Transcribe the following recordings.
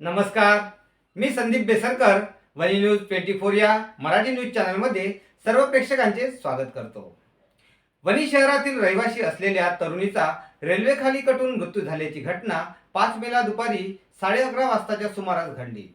नमस्कार. मी संदीप बेसरकर वनी news twenty four या मराठी न्यूज चॅनलमध्ये सर्व प्रेक्षकांचे स्वागत करतो. वनी शहरातील रहिवासी असलेल्या तरुणीचा रेल्वेखाली कटून मृत्यू झाल्याची घटना पाच मेला दुपारी साडे अकरा वाजताच्या सुमारास घडली.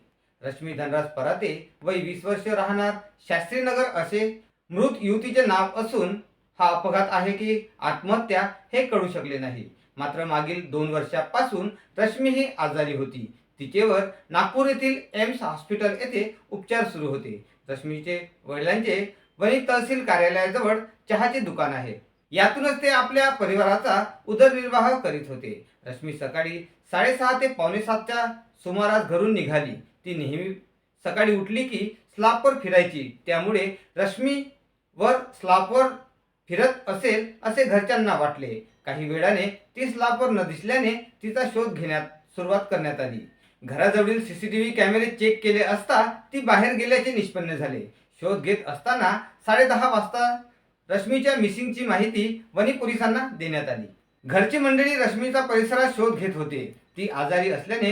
रश्मी धनराज पराते वय वीस वर्ष राहणार शास्त्रीनगर असे मृत युवतीचे नाव असून हा अपघात आहे की आत्महत्या हे कळू शकले नाही. मात्र मागील दोन वर्षापासून रश्मी ही आजारी होती. तिचेवर नागपूर येथील एम्स हॉस्पिटल येथे उपचार सुरू होते. रश्मीचे वडिलांचे वणी तहसील कार्यालयाजवळ चहाचे दुकान आहे. यातूनच ते आपल्या परिवाराचा उदरनिर्वाह करीत होते. रश्मी सकाळी साडेसहा ते पावणे सातच्या सुमारास घरून निघाली. ती नेहमी सकाळी उठली की स्लापवर फिरायची. त्यामुळे रश्मी वर स्लापवर फिरत असेल असे घरच्यांना वाटले. काही वेळाने ती स्लापवर न दिसल्याने तिचा शोध घेण्यात सुरुवात करण्यात आली. घराजवळील सीसीटीव्ही कॅमेरे चेक केले असता ती बाहेर गेल्याचे निष्पन्न झाले. शोध घेत असताना साडेदहा वाजता रश्मीच्या मिसिंगची माहिती वनी पोलिसांना देण्यात आली. घरची मंडळी रश्मीचा परिसरात शोध घेत होते. ती आजारी असल्याने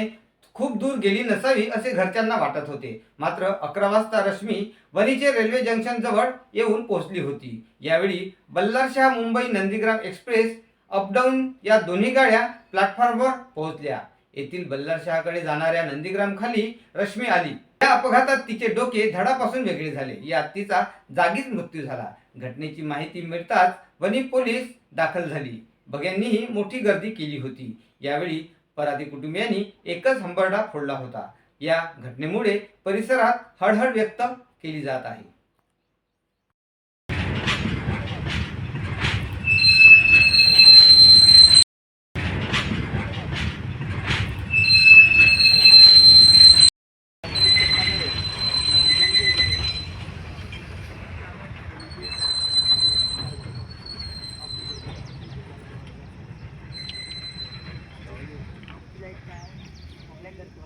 खूप दूर गेली नसावी असे घरच्यांना वाटत होते. मात्र अकरा वाजता रश्मी वनीचे रेल्वे जंक्शन जवळ येऊन पोहोचली होती. यावेळी Ballarshah Mumbai Nandigram express up down या दोन्ही गाड्या प्लॅटफॉर्मवर पोहोचल्या. येथील बल्लारशहाकडे जाणाऱ्या नंदीग्राम खाली रश्मी आली. या अपघातात तिचे डोके धडापासून वेगळे झाले. यात तिचा जागीच मृत्यू झाला. घटनेची माहिती मिळताच वनी पोलीस दाखल झाली. बघ्यांनीही मोठी गर्दी केली होती. यावेळी पराधी कुटुंबियांनी एकच हंबरडा फोडला होता. या घटनेमुळे परिसरात हळहळ व्यक्त केली जात आहे.